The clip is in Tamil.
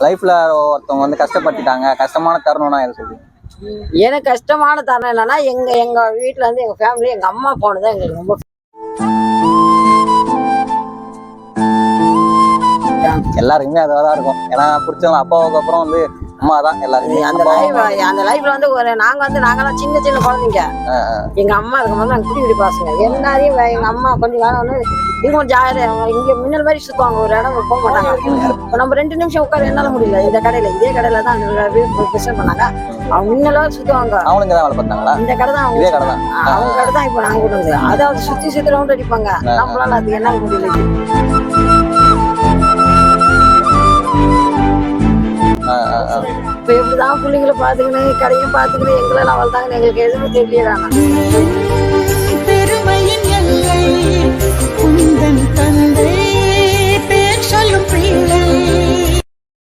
லைஃப்ல ஒருத்தவங்க வந்து கஷ்டப்பட்டுட்டாங்க கஷ்டமான தருணம்னா எது சொல்லுங்க எனக்கு கஷ்டமான தருணம் என்னன்னா எங்க எங்க வீட்ல இருந்து எங்க ஃபேமிலி எங்க அம்மா போனது எங்களுக்கு ரொம்ப எல்லாருக்குமே அதுவாக தான் இருக்கும். ஏன்னா பிடிச்சவங்க அப்பாவுக்கு அப்புறம் வந்து அம்மா தான் எல்லாருக்குமே அந்த லைஃப் அந்த லைஃப்ல வந்து ஒரு நாங்க வந்து நாங்கெல்லாம் சின்ன சின்ன குழந்தைங்க. எங்க அம்மா இருக்கும்போது நாங்க குடி குடி பாசுங்க. எல்லாரையும் எங்க அம்மா கொஞ்சம் காலம் வந்து இவங்க ஜாலியா இங்க மின்னல் மாதிரி சுத்துவாங்க. ஒரு இடம் போக மாட்டாங்க. இப்ப நம்ம ரெண்டு நிமிஷம் உட்கார என்னால முடியல. இந்த கடையில இதே கடையில தான் பிசினஸ் பண்ணாங்க. அவங்க மின்னலா சுத்துவாங்க. அவனுங்க தான் வேலை பார்த்தாங்களா? இந்த கடை தான் அவங்க கடை தான். அவங்க கடை தான் இப்ப நாங்க கொண்டு வந்து அதாவது சுத்தி சுத்தி ரவுண்ட் அடிப்பாங்க. நம்மளால அது என்னால முடியல. ஆ. இப்ப எப்படிதான் பிள்ளைங்களை பாத்துக்கணும் கடையும் பாத்துக்கணும் எங்களெல்லாம் வளர்த்தாங்கன்னு எங்களுக்கு எதுவுமே தெரியல